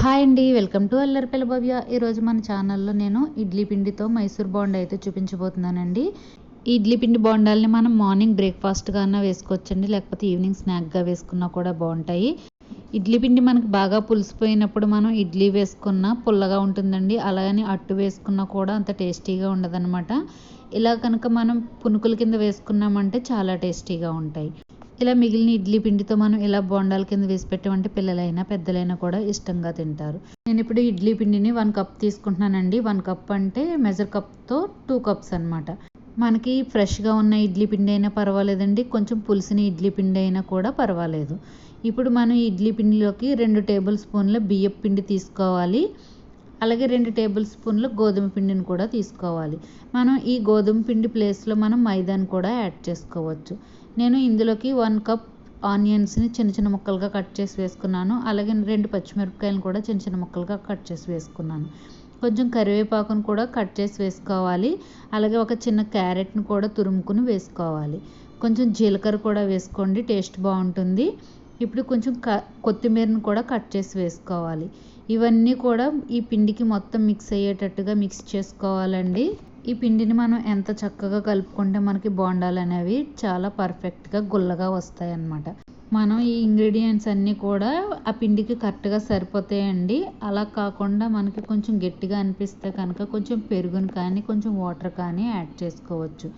Hi అండి welcome to అల్లరిపల్లి భవ్య. ఈరోజు మన ఛానల్లో నేను ఇడ్లీ పిండితో మైసూర్ బోండా అయితే చూపించబోతున్నానండి. ఈ ఇడ్లీ పిండి బోండాల్ని మనం మార్నింగ్ బ్రేక్ఫాస్ట్గా అన్నా వేసుకోవచ్చండి లేకపోతే ఈవినింగ్ స్నాక్గా వేసుకున్నా కూడా బాగుంటాయి. ఇడ్లీ పిండి మనకి బాగా పులిసిపోయినప్పుడు మనం ఇడ్లీ వేసుకున్నా పుల్లగా ఉంటుందండి అలాగని అట్టు వేసుకున్నా కూడా అంత టేస్టీగా ఉండదన్నమాట. ఇలా కనుక మనం పునుకుల కింద వేసుకున్నామంటే చాలా టేస్టీగా ఉంటాయి. ఇలా మిగిలిన ఇడ్లీ పిండితో మనం ఇలా బోండాల కింద వేసి పెట్టామంటే పిల్లలైనా పెద్దలైనా కూడా ఇష్టంగా తింటారు. నేను ఇప్పుడు ఇడ్లీ పిండిని వన్ కప్ తీసుకుంటున్నానండి. వన్ కప్ అంటే మెజర్ కప్తో టూ కప్స్ అనమాట మనకి ఫ్రెష్గా ఉన్న ఇడ్లీ పిండి అయినా పర్వాలేదండి. కొంచెం పులిసిన ఇడ్లీ పిండి అయినా కూడా పర్వాలేదు. ఇప్పుడు మనం ఇడ్లీ పిండిలోకి రెండు టేబుల్ స్పూన్ల బియ్యం పిండి తీసుకోవాలి. అలాగే రెండు టేబుల్ స్పూన్ల గోధుమ పిండిని కూడా తీసుకోవాలి. మనం ఈ గోధుమ పిండి ప్లేస్లో మనం మైదాని కూడా యాడ్ చేసుకోవచ్చు. నేను ఇందులోకి వన్ కప్ ఆనియన్స్ని చిన్న చిన్న ముక్కలుగా కట్ చేసి వేసుకున్నాను. అలాగే రెండు పచ్చిమిరపకాయలను కూడా చిన్న చిన్న ముక్కలుగా కట్ చేసి వేసుకున్నాను. కొంచెం కరివేపాకును కూడా కట్ చేసి వేసుకోవాలి. అలాగే ఒక చిన్న క్యారెట్ని కూడా తురుముకుని వేసుకోవాలి. కొంచెం జీలకర్ర కూడా వేసుకోండి టేస్ట్ బాగుంటుంది. ఇప్పుడు కొంచెం క కొత్తిమీరను కూడా కట్ చేసి వేసుకోవాలి. ఇవన్నీ కూడా ఈ పిండికి మొత్తం మిక్స్ అయ్యేటట్టుగా మిక్స్ చేసుకోవాలండి. ఈ పిండిని మనం ఎంత చక్కగా కలుపుకుంటే మనకి బోండాలు అనేవి చాలా పర్ఫెక్ట్గా గుల్లగా వస్తాయి అన్నమాట మనం ఈ ఇంగ్రీడియంట్స్ అన్నీ కూడా ఆ పిండికి కరెక్ట్గా సరిపోతాయండి. అలా కాకుండా మనకి కొంచెం గట్టిగా అనిపిస్తే కనుక కొంచెం పెరుగును కానీ కొంచెం వాటర్ కానీ యాడ్ చేసుకోవచ్చు.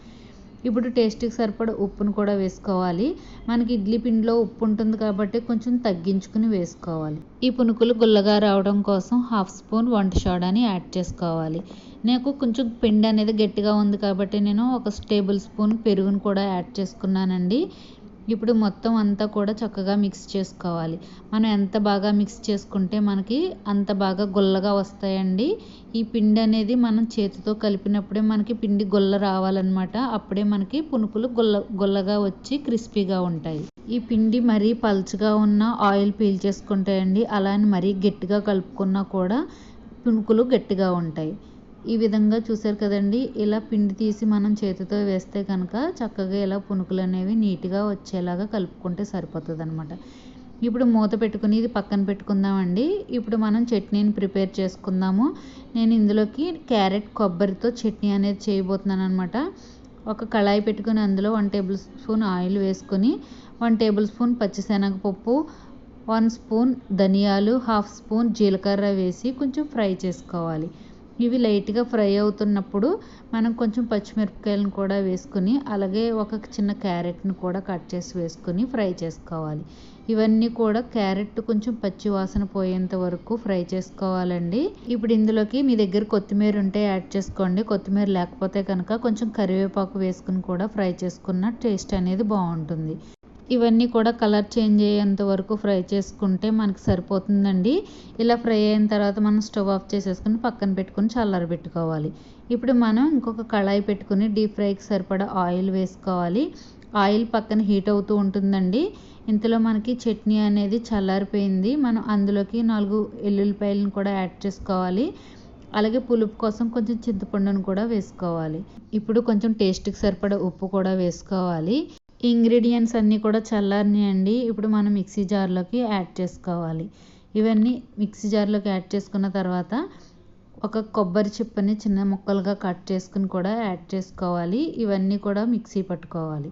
ఇప్పుడు టేస్ట్కి సరిపడ ఉప్పును కూడా వేసుకోవాలి. మనకి ఇడ్లీ పిండిలో ఉప్పు ఉంటుంది కాబట్టి కొంచెం తగ్గించుకుని వేసుకోవాలి. ఈ పునుకులు గుల్లగా రావడం కోసం హాఫ్ స్పూన్ వంట సోడాని యాడ్ చేసుకోవాలి. నాకు కొంచెం పిండి అనేది గట్టిగా ఉంది కాబట్టి నేను ఒక టేబుల్ స్పూన్ పెరుగును కూడా యాడ్ చేసుకున్నానండి. ఇప్పుడు మొత్తం అంతా కూడా చక్కగా మిక్స్ చేసుకోవాలి. మనం ఎంత బాగా మిక్స్ చేసుకుంటే మనకి అంత బాగా గుల్లగా వస్తాయండి. ఈ పిండి అనేది మనం చేతితో కలిపినప్పుడే మనకి పిండి గుల్ల రావాలన్నమాట. అప్పుడే మనకి పునుకులు గుల్ల గుల్లగా వచ్చి క్రిస్పీగా ఉంటాయి. ఈ పిండి మరీ పల్చగా ఉన్న ఆయిల్ పీల్చేసుకుంటాయండి అలా అని మరీ గట్టిగా కలుపుకున్నా కూడా పునుకులు గట్టిగా ఉంటాయి. ఈ విధంగా చూసారు కదండి. ఇలా పిండి తీసి మనం చేతితో వేస్తే కనుక చక్కగా ఇలా పునుకులు అనేవి నీట్గా వచ్చేలాగా కలుపుకుంటే సరిపోతుంది అనమాట ఇప్పుడు మూత పెట్టుకుని ఇది పక్కన పెట్టుకుందామండి. ఇప్పుడు మనం చట్నీని ప్రిపేర్ చేసుకుందాము. నేను ఇందులోకి క్యారెట్ కొబ్బరితో చట్నీ అనేది చేయబోతున్నాను అనమాట ఒక కళాయి పెట్టుకుని అందులో వన్ టేబుల్ స్పూన్ ఆయిల్ వేసుకొని వన్ టేబుల్ స్పూన్ పచ్చిశనగపప్పు వన్ స్పూన్ ధనియాలు హాఫ్ స్పూన్ జీలకర్ర వేసి కొంచెం ఫ్రై చేసుకోవాలి. ఇవి లైట్గా ఫ్రై అవుతున్నప్పుడు మనం కొంచెం పచ్చిమిరపకాయలను కూడా వేసుకుని అలాగే ఒక చిన్న క్యారెట్ని కూడా కట్ చేసి వేసుకొని ఫ్రై చేసుకోవాలి. ఇవన్నీ కూడా క్యారెట్ కొంచెం పచ్చి వాసన పోయేంత వరకు ఫ్రై చేసుకోవాలండి. ఇప్పుడు ఇందులోకి మీ దగ్గర కొత్తిమీర ఉంటే యాడ్ చేసుకోండి. కొత్తిమీర లేకపోతే కనుక కొంచెం కరివేపాకు వేసుకుని కూడా ఫ్రై చేసుకున్న టేస్ట్ అనేది బాగుంటుంది. ఇవన్నీ కూడా కలర్ చేంజ్ అయ్యేంత వరకు ఫ్రై చేసుకుంటే మనకి సరిపోతుందండి. ఇలా ఫ్రై అయిన తర్వాత మనం స్టవ్ ఆఫ్ చేసేసుకుని పక్కన పెట్టుకుని చల్లారబెట్టుకోవాలి ఇప్పుడు మనం ఇంకొక కళాయి పెట్టుకుని డీప్ ఫ్రైకి సరిపడా ఆయిల్ వేసుకోవాలి. ఆయిల్ పక్కన హీట్ అవుతూ ఉంటుందండి. ఇంతలో మనకి చట్నీ అనేది చల్లారిపోయింది. మనం అందులోకి నాలుగు ఎల్లుల్లిపాయలను కూడా యాడ్ చేసుకోవాలి. అలాగే పులుపు కోసం కొంచెం చింతపండును కూడా వేసుకోవాలి. ఇప్పుడు కొంచెం టేస్ట్కి సరిపడా ఉప్పు కూడా వేసుకోవాలి. ఇంగ్రీడియంట్స్ అన్నీ కూడా చల్లారినాయండి. ఇప్పుడు మనం మిక్సీ జార్లోకి యాడ్ చేసుకోవాలి. ఇవన్నీ మిక్సీ జార్లోకి యాడ్ చేసుకున్న తర్వాత ఒక కొబ్బరి చిప్పని చిన్న ముక్కలుగా కట్ చేసుకుని కూడా యాడ్ చేసుకోవాలి. ఇవన్నీ కూడా మిక్సీ పట్టుకోవాలి.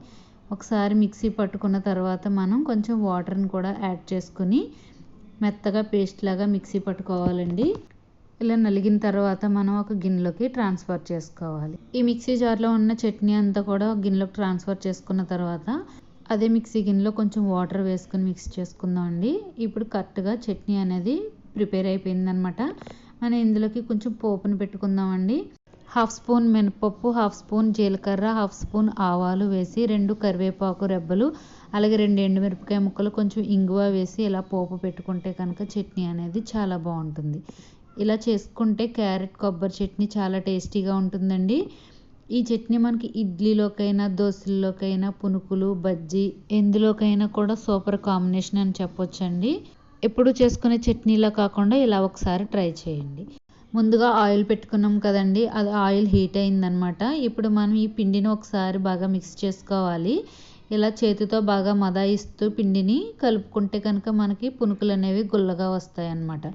ఒకసారి మిక్సీ పట్టుకున్న తర్వాత మనం కొంచెం వాటర్ని కూడా యాడ్ చేసుకుని మెత్తగా పేస్ట్ లాగా మిక్సీ పట్టుకోవాలండి. ఇలా నలిగిన తర్వాత మనం ఒక గిన్నెలోకి ట్రాన్స్ఫర్ చేసుకోవాలి. ఈ మిక్సీ జార్లో ఉన్న చట్నీ అంతా కూడా గిన్నెలోకి ట్రాన్స్ఫర్ చేసుకున్న తర్వాత అదే మిక్సీ గిన్నెలో కొంచెం వాటర్ వేసుకొని మిక్స్ చేసుకుందాం అండి. ఇప్పుడు కరెక్ట్గా చట్నీ అనేది ప్రిపేర్ అయిపోయిందనమాట మనం ఇందులోకి కొంచెం పోపును పెట్టుకుందామండి హాఫ్ స్పూన్ మినపప్పు హాఫ్ స్పూన్ జీలకర్ర హాఫ్ స్పూన్ ఆవాలు వేసి రెండు కరివేపాకు రెబ్బలు అలాగే రెండు ఎండుమిరపకాయ ముక్కలు కొంచెం ఇంగువ వేసి ఇలా పోపు పెట్టుకుంటే కనుక చట్నీ అనేది చాలా బాగుంటుంది. ఇలా చేసుకుంటే క్యారెట్ కొబ్బరి చట్నీ చాలా టేస్టీగా ఉంటుందండి. ఈ చట్నీ మనకి ఇడ్లీలోకైనా దోశల్లోకైనా పునుకులు బజ్జీ ఎందులోకైనా కూడా సూపర్ కాంబినేషన్ అని చెప్పొచ్చండి. ఎప్పుడు చేసుకునే చట్నీలా కాకుండా ఇలా ఒకసారి ట్రై చేయండి. ముందుగా ఆయిల్ పెట్టుకున్నాం కదండి అది ఆయిల్ హీట్ అయిందనమాట. ఇప్పుడు మనం ఈ పిండిని ఒకసారి బాగా మిక్స్ చేసుకోవాలి. ఇలా చేతితో బాగా మదాయిస్తూ పిండిని కలుపుకుంటే కనుక మనకి పునుకులు అనేవి గుల్లగా వస్తాయి అన్నమాట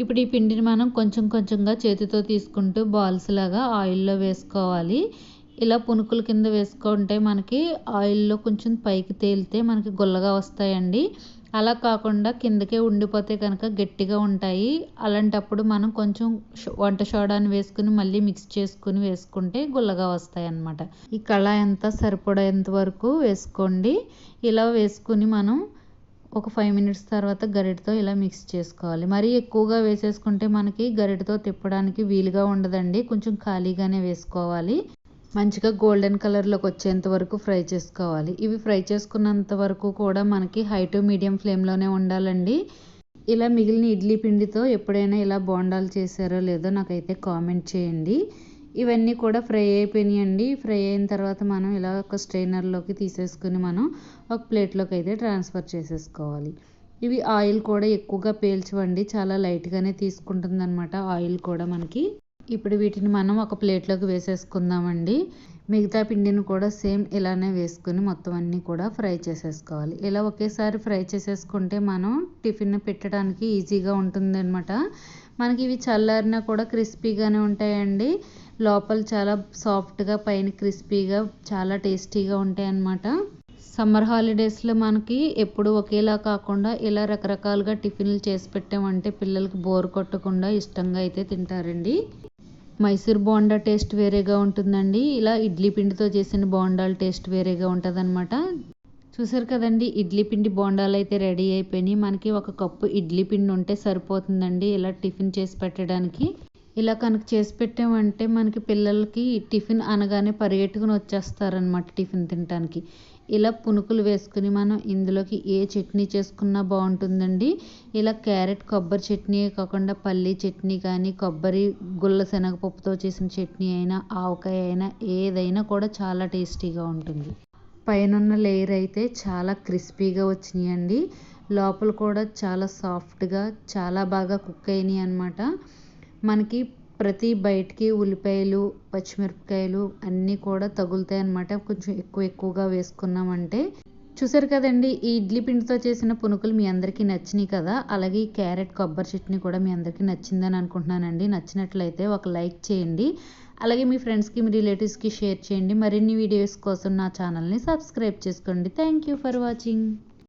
ఇప్పుడు ఈ పిండిని మనం కొంచెం కొంచెంగా చేతితో తీసుకుంటూ బాల్స్ లాగా ఆయిల్లో వేసుకోవాలి. ఇలా పునుకుల కింద వేసుకుంటే మనకి ఆయిల్లో కొంచెం పైకి తేలితే మనకి గుల్లగా వస్తాయండి. అలా కాకుండా కిందకే ఉండిపోతే కనుక గట్టిగా ఉంటాయి. అలాంటప్పుడు మనం కొంచెం వంట సోడాని వేసుకుని మళ్ళీ మిక్స్ చేసుకుని వేసుకుంటే గుల్లగా వస్తాయి అన్నమాట ఈ కళ ఎంత సరిపడేంత వరకు వేసుకోండి. ఇలా వేసుకుని మనం ఒక ఫైవ్ మినిట్స్ తర్వాత గరిటతో ఇలా మిక్స్ చేసుకోవాలి. మరీ ఎక్కువగా వేసేసుకుంటే మనకి గరిటతో తిప్పడానికి వీలుగా ఉండదండి. కొంచెం ఖాళీగానే వేసుకోవాలి. మంచిగా గోల్డెన్ కలర్లోకి వచ్చేంత వరకు ఫ్రై చేసుకోవాలి. ఇవి ఫ్రై చేసుకున్నంత వరకు కూడా మనకి హై టు మీడియం ఫ్లేమ్లోనే ఉండాలండి. ఇలా మిగిలిన ఇడ్లీ పిండితో ఎప్పుడైనా ఇలా బోండాలు చేశారో లేదో నాకైతే కామెంట్ చేయండి. ఇవన్నీ కూడా ఫ్రై అయిపోయినాయండి. ఫ్రై అయిన తర్వాత మనం ఇలా ఒక స్ట్రైనర్లోకి తీసేసుకుని మనం ఒక ప్లేట్లోకి అయితే ట్రాన్స్ఫర్ చేసేసుకోవాలి. ఇవి ఆయిల్ కూడా ఎక్కువగా పేల్చవండి. చాలా లైట్గానే తీసుకుంటుంది అనమాట ఆయిల్ కూడా మనకి. ఇప్పుడు వీటిని మనం ఒక ప్లేట్లోకి వేసేసుకుందామండి. మిగతా పిండిని కూడా సేమ్ ఇలానే వేసుకుని మొత్తం అన్నీ కూడా ఫ్రై చేసేసుకోవాలి. ఇలా ఒకేసారి ఫ్రై చేసేసుకుంటే మనం టిఫిన్ పెట్టడానికి ఈజీగా ఉంటుంది అనమాట మనకి ఇవి చల్లారినా కూడా క్రిస్పీగానే ఉంటాయండి. లోపల చాలా సాఫ్ట్గా పైన క్రిస్పీగా చాలా టేస్టీగా ఉంటాయి అన్నమాట సమ్మర్ హాలిడేస్లో మనకి ఎప్పుడు ఒకేలా కాకుండా ఇలా రకరకాలుగా టిఫిన్లు చేసి పెట్టామంటే పిల్లలకి బోర్ కొట్టకుండా ఇష్టంగా అయితే తింటారండి. మైసూర్ బోండా టేస్ట్ వేరేగా ఉంటుందండి. ఇలా ఇడ్లీ పిండితో చేసిన బోండాల టేస్ట్ వేరేగా ఉంటుందన్నమాట. చూసారు కదండి ఇడ్లీ పిండి బోండాలు అయితే రెడీ అయిపోయినాయి. మనకి ఒక కప్పు ఇడ్లీ పిండి ఉంటే సరిపోతుందండి ఇలా టిఫిన్ చేసి పెట్టడానికి. ఇలా కనుక చేసి పెట్టామంటే మనకి పిల్లలకి టిఫిన్ అనగానే పరిగెట్టుకుని వచ్చేస్తారనమాట టిఫిన్ తినడానికి ఇలా పునుకులు వేసుకుని మనం ఇందులోకి ఏ చట్నీ చేసుకున్నా బాగుంటుందండి. ఇలా క్యారెట్ కొబ్బరి చట్నీ కాకుండా పల్లీ చట్నీ కానీ కొబ్బరి గుల్ల శనగపప్పుతో చేసిన చట్నీ అయినా ఆవకాయ అయినా ఏదైనా కూడా చాలా టేస్టీగా ఉంటుంది. పైన లేయర్ అయితే చాలా క్రిస్పీగా వచ్చినాయండి. లోపల కూడా చాలా సాఫ్ట్గా చాలా బాగా కుక్ అయినాయి అనమాట మనకి ప్రతి బయటికి ఉల్లిపాయలు పచ్చిమిరపకాయలు అన్నీ కూడా తగులుతాయి అనమాట కొంచెం ఎక్కువ ఎక్కువగా వేసుకున్నామంటే. చూసారు కదండి ఈ ఇడ్లీ పిండితో చేసిన పునుకులు మీ అందరికీ నచ్చినాయి కదా? అలాగే ఈ క్యారెట్ కొబ్బరి చట్నీ కూడా మీ అందరికీ నచ్చిందని అనుకుంటున్నానండి. నచ్చినట్లయితే ఒక లైక్ చేయండి. అలాగే మీ ఫ్రెండ్స్కి మీ రిలేటివ్స్కి షేర్ చేయండి. మరిన్ని వీడియోస్ కోసం నా ఛానల్ని సబ్స్క్రైబ్ చేసుకోండి. Thank you for watching.